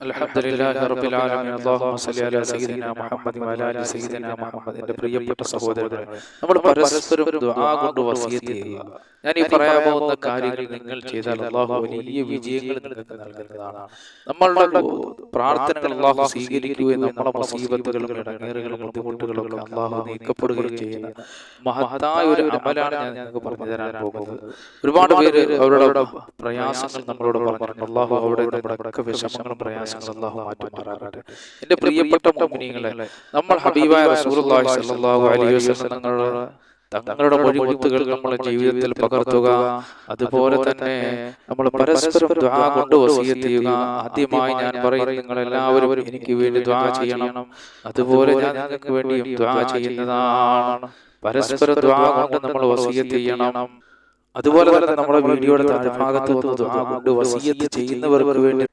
الحمد لله رب العالمين اللهم صل على سيدنا محمد وعلى ال سيدنا محمد എന്റെ പ്രിയപ്പെട്ട സഹോദരങ്ങളെ നമ്മൾ പരസ്പരം ദുആ കൊണ്ട് വസിയത്ത് ചെയ്യുക ഞാൻ ഈ പറയാൻ പോകുന്ന കാര്യങ്ങൾ നിങ്ങൾ ചെയ്താൽ അള്ളാഹു വലിയ വിജയങ്ങൾ നിങ്ങൾക്ക് നൽകുന്നതാണ് നമ്മളുടെ പ്രാർത്ഥനകൾ അള്ളാഹു സ്വീകരിക്കുകയും നമ്മുടെ മുസീബത്തുകളും ഇടങ്ങേറുകളും ബുദ്ധിമുട്ടുകളും ഒക്കെ അള്ളാഹു നീക്കപ്പെടുകയും ചെയ്യുന്ന മഹത്തായ ഒരു അമലാണ് ഞാൻ നിങ്ങൾക്ക് പറഞ്ഞു തരാൻ പോകുന്നത് ഒരുപാട് പേര് അവരുടെ പ്രയാസങ്ങൾ നമ്മളോട് പറഞ്ഞിട്ടുണ്ട് അള്ളാഹു അവിടെ നമ്മുടെ ഒക്കെ വിഷമങ്ങളും പ്രയാസങ്ങളും അള്ളാഹു മാറ്റുമാറാകട്ടെ എന്റെ പ്രിയപ്പെട്ട മുഅ്മിനീങ്ങളെ നമ്മൾ ഹബീബായ റസൂലുള്ളാഹി സ്വല്ലല്ലാഹു അലൈഹി വസല്ലം തങ്ങളുടെ തങ്ങളുടെ മൊഴിമുത്തുകൾ നമ്മുടെ ജീവിതത്തിൽ പകർത്തുക. അതുപോലെ തന്നെ നമ്മൾ പരസ്പരം ദ്വാ കൊണ്ട് വസീയത്ത് ചെയ്യുക. ആദ്യമായി ഞാൻ പറയും നിങ്ങൾ എല്ലാവരും എനിക്ക് വേണ്ടി ദ്വാ ചെയ്യണം. അതുപോലെ ഞാൻ നിങ്ങൾക്ക് വേണ്ടിയും ദ്വാ ചെയ്യുന്നതാണ്. പരസ്പര ദ്വാ കൊണ്ട് നമ്മൾ വസീയത്ത് ചെയ്യണം. അതുപോലെ തന്നെ നമ്മുടെ വീഡിയോയുടെ താഴ്ഭാഗത്ത് വന്ന് ദ്വാ കൊണ്ട് വസീയത്ത് ചെയ്യുന്നവർക്ക് വേണ്ടി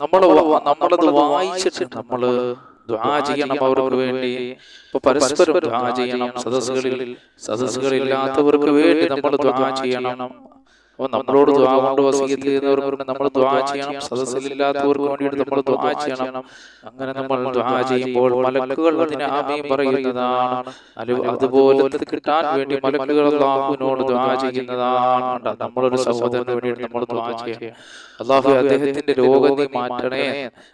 നമ്മൾ നമ്മളത് വായിച്ചിട്ട് നമ്മൾ ദ്വാ ചെയ്യണം അവർക്ക് വേണ്ടി. ഇപ്പൊ പരസ്പരം ദ്വാ ചെയ്യണം സദസ്സുകളിൽ സദസ്സുകളില്ലാത്തവർക്ക് വേണ്ടി നമ്മൾ ദ്വാ ചെയ്യണം. അപ്പൊ നമ്മളോട് ദ്വാ കൊണ്ട് ചെയ്യുന്നവർക്ക് നമ്മൾ ദ്വാ ചെയ്യണം. സദസ്സിലില്ലാത്തവർക്ക് വേണ്ടിയിട്ട് നമ്മൾ ദ്വാ ചെയ്യണം. അങ്ങനെ നമ്മൾ ദ്വാ ചെയ്യുമ്പോൾ മലക്കുകൾ അതിനെ ആമയും പറയുന്നതാണ്. അതുപോലെ അത് കിട്ടാൻ വേണ്ടി മലക്കുകൾ അള്ളാഹുവിനോട് ദ്വാ ചെയ്യുന്നതാണ്. നമ്മളൊരു സഹോദരന് വേണ്ടിയിട്ട് നമ്മൾ ദ്വാ ചെയ്യണം. അള്ളാഹു അദ്ദേഹത്തിന്റെ രോഗം നീ മാറ്റണേ.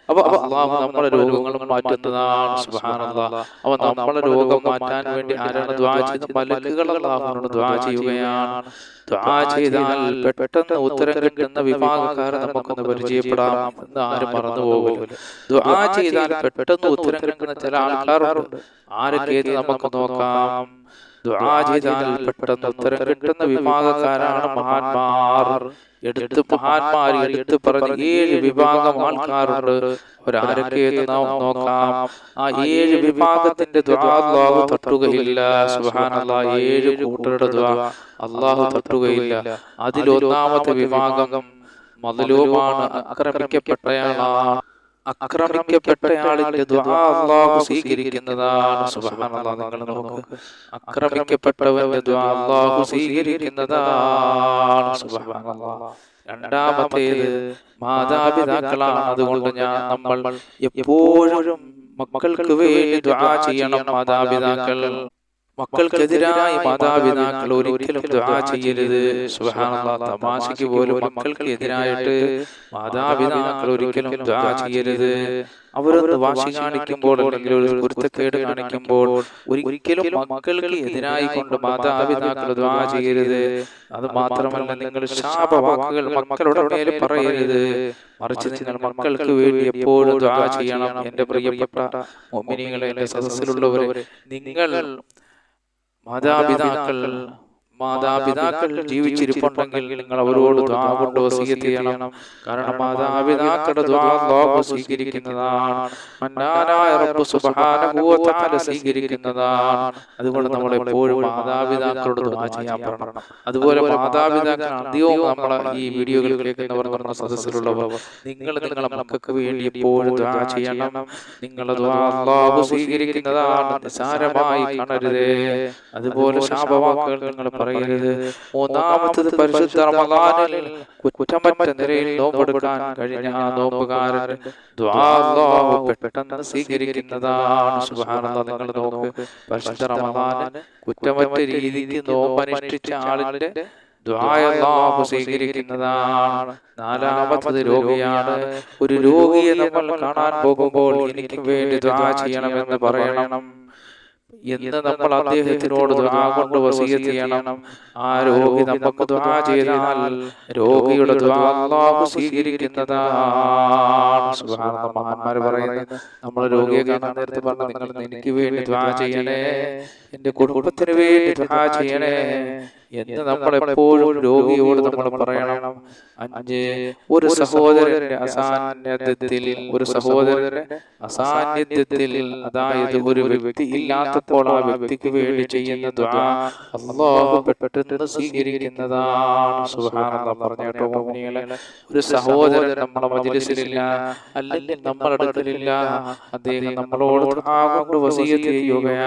അപ്പൊ അള്ളാഹു നമ്മുടെ രോഗങ്ങളും മാറ്റുന്നതാണ് സുബ്ഹാനല്ലാഹ് അപ്പൊ നമ്മളെ രോഗം മാറ്റാൻ വേണ്ടി ആരാണ് ദ്വാ ചെയ്ത് മലക്കുകൾ അള്ളാഹുവിനോട് ദ്വാ ചെയ്യുകയാണ്. ദ്വാ ചെയ്താൽ പെട്ടെന്ന് ഉത്തരം കിട്ടുന്ന വിഭാഗക്കാരെ നമുക്കൊന്ന് പരിചയപ്പെടാം എന്ന് ആരും മറന്നു പോകില്ല. ദ്വാ ചെയ്താൽ പെട്ടെന്ന് ഉത്തരം കിട്ടുന്ന ചില ആൾക്കാരുണ്ട്. ആരൊക്കെ നമുക്ക് നോക്കാം? ചെയ്താൽ പെട്ടെന്ന് കിട്ടുന്ന വിഭാഗക്കാരാണ് മഹാന്മാർ. എടുത്ത് മഹാന്മാർ എടുത്ത് പറഞ്ഞ ഏഴ് വിഭാഗം ആൾക്കാരുണ്ട്. അവരാരൊക്കെ നാം നോക്കാം. ആ ഏഴ് വിഭാഗത്തിന്റെ ദ്വാ അള്ളാഹു തട്ടുകയില്ല. സുഹാനുള്ള ഏഴ് കൂട്ടരുടെ ദ്വാ അള്ളാഹു തട്ടുകയില്ല. അതിലൊന്നാമത്തെ വിഭാഗം മതലൂമാണ് ആക്രമിക്കപ്പെട്ടയാളാണ്. സ്വീകരിക്കുന്നതാണ്. സുബ്ഹാനല്ലാഹ് നിങ്ങൾ ദുആ സ്വീകരിക്കുന്നതാണ്. സുബ്ഹാനല്ലാഹ് രണ്ടാമത്തേത് മാതാപിതാക്കളാണ്. അതുകൊണ്ട് ഞാൻ നമ്മൾ എപ്പോഴും മക്കൾക്ക് വേണ്ടി ദുആ ചെയ്യണം മാതാപിതാക്കൾ. മക്കൾക്കെതിരായി മാതാപിതാക്കൾ ഒരിക്കലും ദുആ ചെയ്യരുത്. സുബ്ഹാനല്ലാഹ് തമാശയ്ക്ക് പോലും മക്കൾക്ക് എതിരായിട്ട് മാതാപിതാക്കൾ ഒരിക്കലും ദുആ ചെയ്യരുത്. അവരൊന്ന് വാശി കാണിക്കുമ്പോൾ അല്ലെങ്കിൽ ഒരു കുരുത്തക്കേട് കാണിക്കുമ്പോൾ ഒരിക്കലും മക്കൾക്ക് എതിരായി കൊണ്ട് മാതാപിതാക്കൾ ദ്വാ ചെയ്യരുത്. അത് മാത്രമല്ല നിങ്ങൾ ശാപവാക്കുകൾ മക്കളുടെ മേൽ പറയരുത്. മറിച്ച് നിങ്ങൾ മക്കൾക്ക് വേണ്ടി എപ്പോഴും ദ്വാ ചെയ്യണം. എന്റെ പ്രിയപ്പെട്ട മൊമിനികളെ എന്റെ സദസ്സിലുള്ളവരെ നിങ്ങൾ മാതാപിതാക്കൾ മാതാപിതാക്കൾ ജീവിച്ചിരിപ്പുണ്ടെങ്കിൽ നിങ്ങൾ അവരോട് കൊണ്ട് വസീയത്ത് ചെയ്യണം. കാരണം മാതാപിതാക്കളുടെ ദ്വാ സ്വീകരിക്കുന്നതാണ്. മന്നാനായ റബ്ബ് സുബ്ഹാനഹു വ തആല സ്വീകരിക്കുന്നതാണ്. അതുകൊണ്ട് നമ്മൾ എപ്പോഴും മാതാപിതാക്കളോട് ദ്വാ ചെയ്യാൻ പറയണം. അതുപോലെ മാതാപിതാക്കൾ അധികവും നമ്മളെ ഈ വീഡിയോകൾ കേൾക്കുന്നവർ പറഞ്ഞ സദസ്സിലുള്ളവർ. നിങ്ങൾ നിങ്ങളെ മക്കൾക്ക് വേണ്ടി എപ്പോഴും ദ്വാ ചെയ്യണം. നിങ്ങളുടെ ദ്വാ അല്ലാഹു സ്വീകരിക്കുന്നതാണ്. നിസാരമായി കാണരുതേ. അതുപോലെ ശാപവാക്കുകൾ നിങ്ങൾ പറയരുത് മൂന്നാമത്തത് പരിശുദ്ധ റമദാനിൽ കുറ്റമറ്റ നിലയിൽ നോമ്പെടുക്കാൻ കഴിഞ്ഞ ആ നോമ്പുകാരൻ പെട്ടെന്ന് സ്വീകരിക്കുന്നതാണ്. സുബ്ഹാനല്ലാഹ് നിങ്ങൾ നോക്ക് പരിശുദ്ധ റമദാന കുറ്റമറ്റ രീതിക്ക് നോമ്പനുഷ്ഠിച്ച ആളിന്റെ ദ്വായല്ലാഹു സ്വീകരിക്കുന്നതാണ്. നാലാമത്തത് രോഗിയാണ്. ഒരു രോഗിയെ നമ്മൾ കാണാൻ പോകുമ്പോൾ എനിക്ക് വേണ്ടി ദ്വാ ചെയ്യണമെന്ന് പറയണം. എന്ന് നമ്മൾ അദ്ദേഹത്തിനോട് ദ്വാ കൊണ്ട് വസീയത്ത് ചെയ്യണം. ആ രോഗി നമുക്ക് ദ്വാ ചെയ്താൽ രോഗിയുടെ ദ്വാ അല്ലാഹു സ്വീകരിക്കുന്നതാണ്. സുബ്ഹാനല്ലാഹ് മഹാന്മാർ പറയുന്നത് നമ്മൾ രോഗിയെ കാണാൻ നേരത്തെ പറഞ്ഞു നിങ്ങൾ എനിക്ക് വേണ്ടി ദ്വാ ചെയ്യണേ എന്റെ കുടുംബത്തിന് വേണ്ടി ദ്വാ ചെയ്യണേ എന്ന് നമ്മൾ എപ്പോഴും രോഗിയോട് നമ്മൾ പറയണം. അഞ്ച് ഒരു സഹോദരന്റെ അസാന്നിധ്യത്തിൽ ഒരു സഹോദരന്റെ അസാന്നിധ്യത്തിൽ അതായത് ഒരു വ്യക്തി ഇല്ലാത്തപ്പോൾ ആ വ്യക്തിക്ക് വേണ്ടി ചെയ്യുന്ന അള്ളാഹു പെട്ടെന്ന് സ്വീകരിക്കുന്നതാണ്. സുബ്ഹാനല്ലാഹ് പറഞ്ഞ കേട്ടോ മുഅ്മിനീങ്ങളെ ഒരു സഹോദരൻ നമ്മുടെ മജിലിസിലില്ല അല്ലെങ്കിൽ നമ്മളെടുക്കലില്ല അദ്ദേഹം നമ്മളോട് ആ കൊണ്ട് വസീയത്ത് ചെയ്യുകയാണ്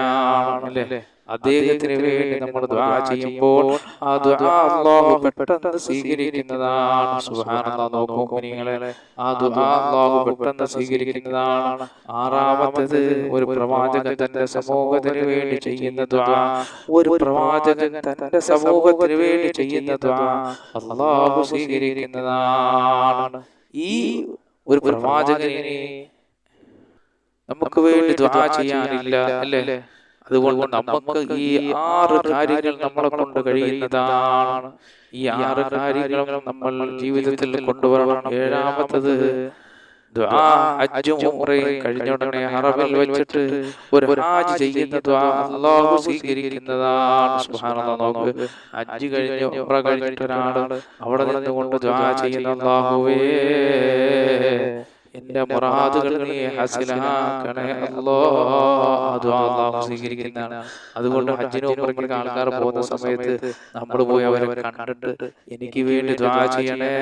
അല്ലേ? അദ്ദേഹത്തിന് വേണ്ടി നമ്മൾ ദ്വാ ചെയ്യുമ്പോൾ ആ ദ്വാ അള്ളാഹു പെട്ടെന്ന് സ്വീകരിക്കുന്നതാണ്. സുബ്ഹാനല്ലാഹ് നോക്കൂ നിങ്ങളെ ആ ദ്വാ അള്ളാഹു പെട്ടെന്ന് സ്വീകരിക്കുന്നതാണ്. ആറാമത്തത് ഒരു പ്രവാചകൻ തന്റെ സമൂഹത്തിന് വേണ്ടി ചെയ്യുന്ന ദ്വാ ഒരു പ്രവാചകൻ തന്റെ സമൂഹത്തിന് വേണ്ടി ചെയ്യുന്ന ദ്വാ അള്ളാഹു സ്വീകരിക്കുന്നതാണ്. ഈ ഒരു പ്രവാചകനെ നമുക്ക് വേണ്ടി ദ്വാ ചെയ്യാനില്ല. അല്ലേ? അതുകൊണ്ട് നമുക്ക് ഈ ആറ് കാര്യങ്ങൾ നമ്മളെ കൊണ്ട് കഴിയുന്നതാണ്. ഈ ആറ് കാര്യങ്ങളും നമ്മൾ ജീവിതത്തിൽ കൊണ്ടുവരണം. ഏഴാമത്തത് ദ്വാ ഹജ്ജും ഉംറയും കഴിഞ്ഞ ഉടനെ ഹറമിൽ വെച്ചിട്ട് ഒരു ഹാജ് ചെയ്യുന്ന ദ്വാ അല്ലാഹു സ്വീകരിക്കുന്നതാണ്. നോക്ക്. ഹജ്ജ് കഴിഞ്ഞ് ഉംറ കഴിഞ്ഞിട്ട് ഒരാൾ അവിടെ നിന്നുകൊണ്ട് ദ്വാ ചെയ്യുന്ന അല്ലാഹുവേ. എന്റെ മുറാദുകൾ നീ ഹസിലാക്കണേ അല്ലോ. അത് അള്ളാഹു സ്വീകരിക്കുന്നതാണ്. അതുകൊണ്ട് ഹജ്ജിന് ഉംറയ്ക്ക് ആൾക്കാർ പോകുന്ന സമയത്ത് നമ്മൾ പോയി അവരെ കണ്ടിട്ട് എനിക്ക് വേണ്ടി ദ്വാ ചെയ്യണേ.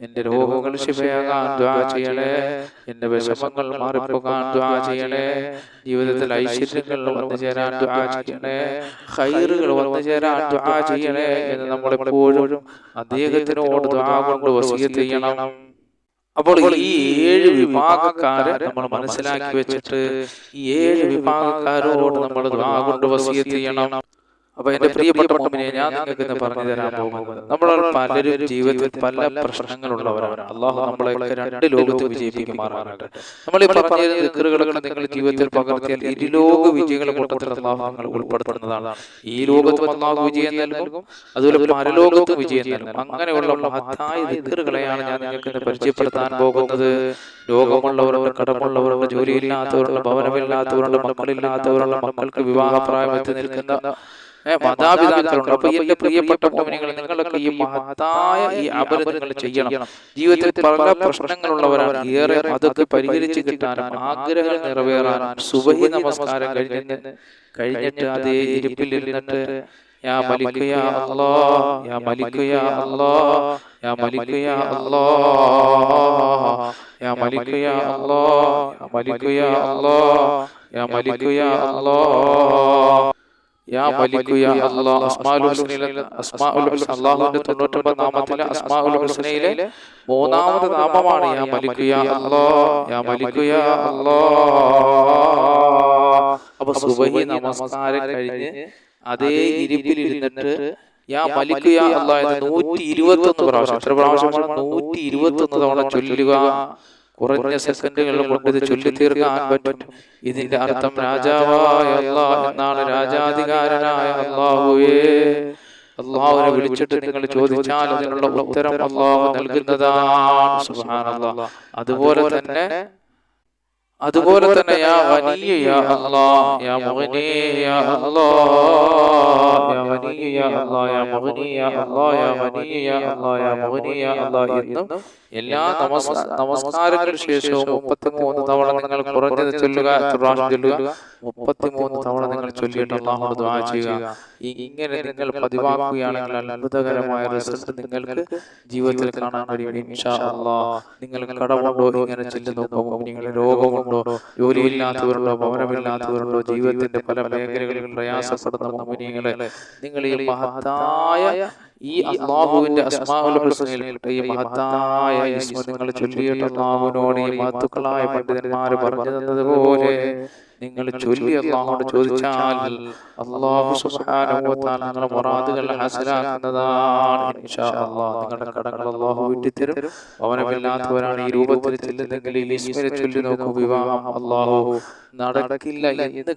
എന്റെ രോഗങ്ങൾ ശിവയാകാൻ ദ്വാ ചെയ്യണേ. എന്റെ വിഷമങ്ങൾ മാറിപ്പോകാൻ ദ്വാ ചെയ്യണേ. ജീവിതത്തിൽ ഐശ്വര്യങ്ങൾ വന്നു ചേരാൻ ദ്വാ ചെയ്യണേ. ഹൈറുകൾ വന്നു ചേരാൻ ദ്വാ ചെയ്യണേ എന്ന് നമ്മളെപ്പോഴും അദ്ദേഹത്തിനോട് ദ്വാ കൊണ്ട് വസീയത്ത് ചെയ്യണം. അപ്പോൾ ഈ ഏഴ് വിഭാഗക്കാരെ നമ്മൾ മനസ്സിലാക്കി വെച്ചിട്ട് ഈ ഏഴ് വിഭാഗക്കാരോട് നമ്മൾ കൊണ്ട് വസീയത്ത് ചെയ്യണം. അപ്പൊ എന്റെ പ്രിയപ്പെട്ട മുമ്പിനെ ഞാൻ നിങ്ങൾക്ക് ഇന്ന് പറഞ്ഞു തരാൻ പോകുന്നത് നമ്മൾ പലരും ജീവിതത്തിൽ പല പ്രശ്നങ്ങളുള്ളവരാണ്. അള്ളാഹു നമ്മളെ രണ്ട് ലോകത്ത് വിജയിപ്പിക്കുമാറാകട്ടെ. നമ്മൾ ഈ പറഞ്ഞ ദിക്കറുകളൊക്കെ നിങ്ങൾ ജീവിതത്തിൽ പകർത്തിയാൽ ഇരുലോക വിജയങ്ങളെ കൂട്ടത്തിൽ അള്ളാഹു നിങ്ങൾ ഉൾപ്പെടുത്തുന്നതാണ്. ഈ ലോകത്തും അള്ളാഹു വിജയം നൽകും അതുപോലെ പരലോകത്തും വിജയം നൽകും. അങ്ങനെയുള്ള മഹത്തായ ദിക്കറുകളെയാണ് ഞാൻ നിങ്ങൾക്ക് ഇന്ന് പരിചയപ്പെടുത്താൻ പോകുന്നത്. രോഗമുള്ളവരുണ്ട് കടമുള്ളവരുണ്ട് ജോലിയില്ലാത്തവരുണ്ട് ഭവനമില്ലാത്തവരുണ്ട് മക്കളില്ലാത്തവരുണ്ട് മക്കൾക്ക് വിവാഹപ്രായമെത്തി നിൽക്കുന്ന മാതാപിതാക്കളുണ്ട്. അപ്പൊ എന്റെ പ്രിയപ്പെട്ട മോമിനികൾ നിങ്ങളൊക്കെ ഈ മഹത്തായ ഈ നിങ്ങൾ ചെയ്യണം. ജീവിതത്തിൽ പല പ്രശ്നങ്ങളുള്ളവരാണ്. ഏറെ അതൊക്കെ പരിഹരിച്ചു കിട്ടാനും ആഗ്രഹങ്ങൾ നിറവേറാനും സുബഹി നമസ്കാരം കഴിഞ്ഞ് കഴിഞ്ഞിട്ട് അതേ മലിക് യാ അല്ലാ യാ മലിക് യാ അല്ലാ യാ മലിക് യാ അല്ലാ യാ മലിക് യാ അല്ലാ യാ മലിക് യാ അല്ലാ യാ മലികു യാ അല്ലാഹ് അസ്മാഉൽ ഹുസ്നയിലെ അസ്മാഉൽ ഹുസ്ന അല്ലാഹുവിന്റെ 99 നാമത്തിലെ അസ്മാഉൽ ഹുസ്നയിലെ മൂന്നാമത്തെ നാമമാണ് യാ മലികു യാ അല്ലാഹ്. യാ മലികു യാ അല്ലാഹ്. അപ്പോൾ സുബഹി നമസ്കാരം കഴിഞ്ഞ് അതേ ഇരിപ്പിൽ ഇരുന്നിട്ട് യാ മലികു യാ അല്ലാഹ് എന്ന് 121 പ്രാവശ്യം. എത്ര പ്രാവശ്യമാണ് 121 തവണ ചൊല്ലുക. കുറഞ്ഞ സെക്കൻഡുകൾ കൊണ്ട് ഇത് ചൊല്ലി തീർക്കാൻ പറ്റും. ഇതിന്റെ അർത്ഥം രാജാവായ അള്ളാഹ് എന്നാണ് രാജാധികാരനായ അള്ളാഹുവേ. അള്ളാഹുവിനെ വിളിച്ചിട്ട് നിങ്ങൾ ചോദിച്ചാൽ അതിനുള്ള ഉത്തരം അള്ളാഹു നൽകുന്നതാണ്. അതുപോലെ തന്നെ അതുപോലെ തന്നെ യാ വലിയ യാ അല്ലാഹ് യാ മുഗ്നി യാ അല്ലാഹ് യാ വലിയ യാ അല്ലാഹ് യാ മുഗ്നി യാ അല്ലാഹ് യാ വലിയ യാ അല്ലാഹ് യാ മുഗ്നി യാ അല്ലാഹ് എന്നും എല്ലാ നമസ്കാരങ്ങൾക്ക് ശേഷവും മുപ്പത്തിമൂന്ന് തവണ നിങ്ങൾ കുറഞ്ഞത് ചൊല്ലുക ചൊല്ലുക മുപ്പത്തിമൂന്ന് തവണ നിങ്ങൾ ചൊല്ലിയിട്ട് അള്ളാഹോട് ദ്വാ ചെയ്യുക. ഇങ്ങനെ നിങ്ങൾ പതിവാക്കുകയാണെങ്കിൽ അത്ഭുതകരമായ റിസൾട്ട് നിങ്ങൾക്ക് ജീവിതത്തിൽ കാണാൻ കഴിയും നിങ്ങൾ കടമുണ്ടോ ഇങ്ങനെ ചെല്ലുന്നു നിങ്ങൾ രോഗമുണ്ടോ? ജോലിയില്ലാത്തവരുണ്ടോ? ഭവനമില്ലാത്തവരുണ്ടോ? ജീവിതത്തിന്റെ പല മേഖലകളിൽ പ്രയാസപ്പെടുന്ന മോമിനികളെ നിങ്ങൾ ഈ മഹത്തായ ഈ അള്ളാഹുവിന്റെ ഹുസ്നയിൽപ്പെട്ട ഈ മഹത്തായ നിങ്ങൾ ചൊല്ലിയിട്ട് അള്ളാഹുവിനോട് ഈ മഹത്തുക്കളായ പണ്ഡിതന്മാർ പറഞ്ഞു തന്നതുപോലെ നിങ്ങൾ ചൊല്ലി അള്ളാഹോട് ചോദിച്ചാൽ അള്ളാഹു തആല നിങ്ങളുടെ മുറാദുകൾ ഹാസിലാക്കുന്നതാണ്. നിങ്ങളുടെ കടങ്ങൾ അള്ളാഹു വീട്ടിത്തരും. ഭവനമില്ലാത്തവരാണ് ഈ രൂപത്തിൽ ചെല്ലുന്നെങ്കിൽ ഈ ചൊല്ലി നോക്കൂ. വിവാഹം അള്ളാഹു നടക്കില്ല എന്ന്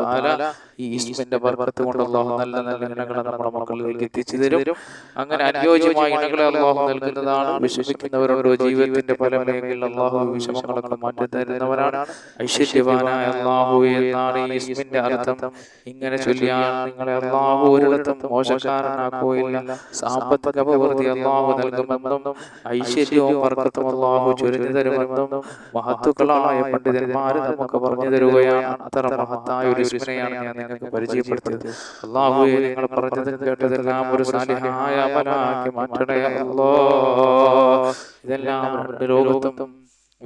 തആല ഈ ഇസ്മിന്റെ ബർക്കത്ത് കൊണ്ട് അള്ളാഹു നല്ല നല്ല ഇനങ്ങളെ നമ്മുടെ മക്കളിലേക്ക് എത്തിച്ചു തരും. അങ്ങനെ അനുയോജ്യമായ ഇനങ്ങളെ അള്ളാഹു നൽകുന്നതാണ് വിഷമിക്കുന്നവരുണ്ടോ ജീവിതത്തിന്റെ പല മേഖലയിൽ അള്ളാഹു വിഷമങ്ങളൊക്കെ മാറ്റി തരുന്നവരാണ്. ഐശ്വര്യവാനായ അള്ളാഹു എന്നാണ് ഈ ഇസ്മിന്റെ അർത്ഥം. ഇങ്ങനെ ചൊല്ലിയാണ് നിങ്ങളെ അള്ളാഹു ഒരിടത്തും മോശക്കാരനാക്കുകയില്ല. സാമ്പത്തിക അഭിവൃദ്ധി അള്ളാഹു നൽകുമെന്നും ഐശ്വര്യവും വർക്കത്തും അള്ളാഹു ചൊരിഞ്ഞു തരുമെന്നും മഹത്തുക്കളായ പണ്ഡിതന്മാര് നമുക്ക് പറഞ്ഞു തരുകയാണ്. അത്ര മഹത്തായ ഒരു വിസ്മയാണ് ഞാൻ നിങ്ങൾക്ക് പരിചയപ്പെടുത്തിയത്. അള്ളാഹു നിങ്ങൾ പറഞ്ഞത് കേട്ടതെല്ലാം ഒരു സാലിഹായ അമലാക്കി മാറ്റണേ അല്ലോ ഇതെല്ലാം രണ്ട് ലോകത്തും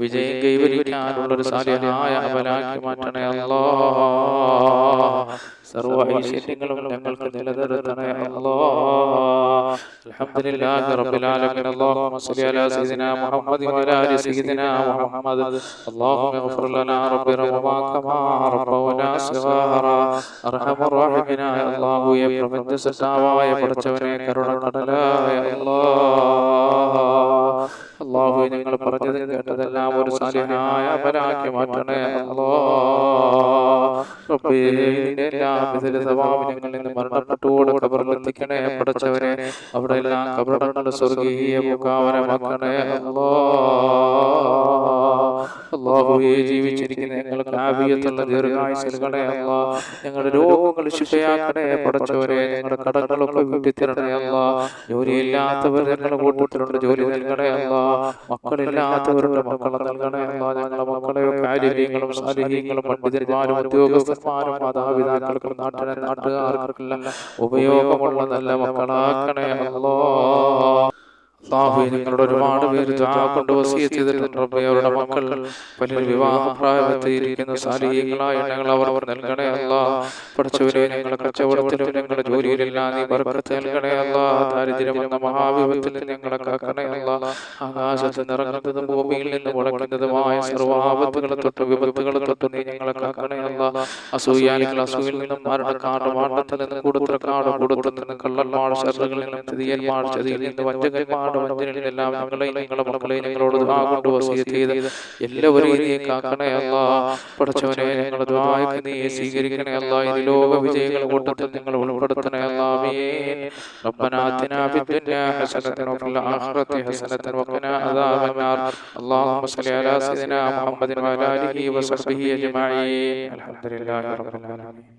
വിജയം കൈവരിക്കാനുള്ള ഒരു സാധ്യമായ മാറ്റണേ അല്ലോ. സർവ ഐശ്വര്യങ്ങളും ഞങ്ങൾക്ക് നിലനിർത്തണേ അല്ലോ. അൽഹംദുലില്ലാഹി റബ്ബിൽ ആലമീൻ. അല്ലാഹുമ്മ അലാ സയ്യിദിനാ വഅലാ ആലി സയ്യിദിനാ മുഹമ്മദ്. അല്ലാഹുമ്മ ലനാ അല്ലാഹുവേ സൃഷ്ടാവായ കടലായ അള്ളാഹു ഞങ്ങൾ പറഞ്ഞത് കേട്ടതെല്ലാം ഒരു സാലിഹായ അപരാക്കി മാറ്റണേ. ഞങ്ങളിൽ നിന്ന് മരണപ്പെട്ടുകൂടെ കബറിലെത്തിക്കണേ. പടച്ചവനെ അവിടെ എല്ലാം കബറടങ്ങളുടെ സ്വർഗീയ മുഖാവനമാക്കണേ അല്ലോ അള്ളാഹുവെ ജീവിച്ചിരിക്കുന്ന ഞങ്ങൾക്ക് ആവിയത്തുള്ള ദീർഘായുസലുകളെ അല്ല ഞങ്ങളുടെ രോഗങ്ങൾ ശിക്ഷയാക്കണേ. പടച്ചവരെ ഞങ്ങളുടെ കടകളൊക്കെ വീട്ടിത്തരണേ അല്ല ജോലിയില്ലാത്തവർ ഞങ്ങളുടെ കൂട്ടിട്ടുണ്ട് ജോലി നൽകണേ അല്ല മക്കളില്ലാത്തവരുടെ മക്കളെ നൽകണേ അല്ല. ഞങ്ങളുടെ മക്കളെ കാര്യങ്ങളും സാലിഹ്യങ്ങളും പണ്ഡിതന്മാരും ഉദ്യോഗസ്ഥന്മാരും മാതാപിതാക്കൾക്കും നാട്ടിലെ നാട്ടുകാർക്കെല്ലാം ഉപയോഗമുള്ള നല്ല മക്കളാക്കണേ അല്ലോ. അള്ളാഹു നിങ്ങളുടെ ഒരുപാട് പേര് കൊണ്ട് വസീത് ചെയ്തിട്ടുണ്ട് അവരുടെ മക്കൾ പലരും വിവാഹ പ്രായത്തിയിരിക്കുന്ന സാലിഹ്യങ്ങളായ ഞങ്ങൾ അവർ അവർ നൽകണേ അല്ല. പഠിച്ചവരെ ഞങ്ങളുടെ കച്ചവടത്തിലും ഞങ്ങളുടെ ജോലിയിലെല്ലാം നീ ബർക്കത്ത് നൽകണേ അല്ല. ദാരിദ്ര്യം എന്ന മഹാവിപത്തിൽ ഞങ്ങളെ കാക്കണേ അല്ല. ആകാശത്ത് നിറങ്ങുന്നതും ഭൂമിയിൽ നിന്ന് മുടങ്ങുന്നതുമായ സർവാപത്തുകളെ തൊട്ട് വിപത്തുകളെ തൊട്ട് നീ ഞങ്ങളെ കാക്കണേ അല്ല. അസൂയാലികൾ അസൂയിൽ നിന്നും മരണക്കാട് മാണ്ടത്തിൽ നിന്ന് കാട് കൂടുതൽ നിന്ന് കള്ളന്മാർ ശരണങ്ങളിൽ നിന്നും തിരിയന്മാർ ചതിയിൽ നിന്ന് വഞ്ചകന്മാർ വഞ്ചനയിലെല്ലാം ഞങ്ങളെയും നിങ്ങളുടെ മക്കളെയും ഞങ്ങളോട് ദ്വാ കൊണ്ട് വസീയത്ത് ചെയ്ത് എല്ലാവരെയും നീ കാക്കണേ അല്ല പഠിച്ചവനെ ഞങ്ങളുടെ ദ്വായ്ക്ക് നീ സ്വീകരിക്കണേ അല്ല ഇത് ലോക വിജയങ്ങൾ കൂട്ടത്തിൽ നിങ്ങൾ ഉൾപ്പെടുത്തണേ അല്ലാമീൻ ربنا آتنا في الدنيا حسنة وفي الآخرة حسنة وقنا عذاب النار اللهم صل على سيدنا محمد وعلى آله وصحبه أجمعين الحمد لله رب العالمين